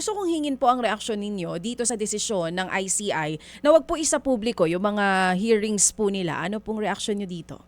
gusto kong hingin po ang reaksyon ninyo dito sa desisyon ng ICI na wag po isa publiko yung mga hearings po nila. Ano pong reaksyon nyo dito?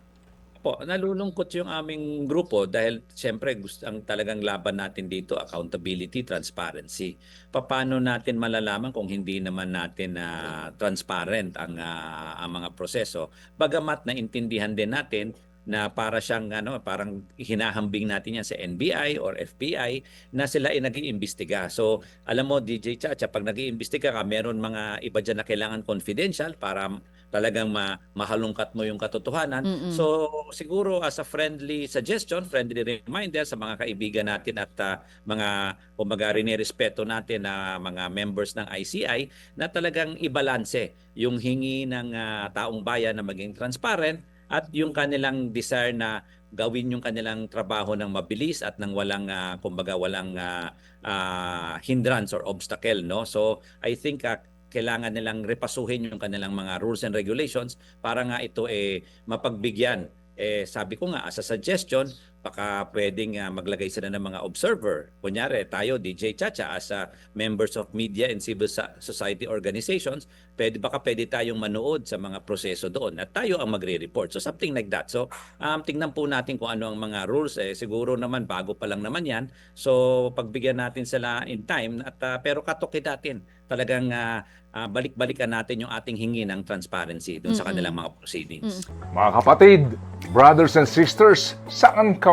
Po, nalulungkot yung aming grupo dahil siyempre gusto ang talagang laban natin dito accountability, transparency. Paano natin malalaman kung hindi naman natin na transparent ang ah, ang mga proseso? Bagamat naintindihan din natin na para siyang ano parang hinahambing natin yan sa NBI or FBI na sila ay nag-iimbestiga. So, alam mo DJ Chacha, pag nag-iimbestiga ka, meron mga iba diyan na kailangan confidential para talagang ma mahalungkat mo yung katotohanan. Mm-mm. So siguro as a friendly suggestion, friendly reminder sa mga kaibigan natin at ah, mga kumbaga respeto natin na mga members ng ICI na talagang ibalanse yung hingi ng ah, taong bayan na maging transparent at yung kanilang desire na gawin yung kanilang trabaho ng mabilis at ng walang ah, kumbaga walang ah, ah, hindrance or obstacle no so I think ah, kailangan nilang repasuhin yung kanilang mga rules and regulations para nga ito eh mapagbigyan. Eh sabi ko nga as a suggestion, baka pwedeng ah, maglagay sila ng mga observer. Kunyari tayo DJ Chacha as a members of media and civil so- society organizations, pwede baka pwede tayong manood sa mga proseso doon at tayo ang magre-report. So something like that. So um, tingnan po natin kung ano ang mga rules eh siguro naman bago pa lang naman 'yan. So pagbigyan natin sila in time at ah, pero katukin natin talagang ah, ah, balik-balikan natin yung ating hingi ng transparency doon sa Mm-mm. kanilang mga proceedings. Mga kapatid, brothers and sisters, saan ka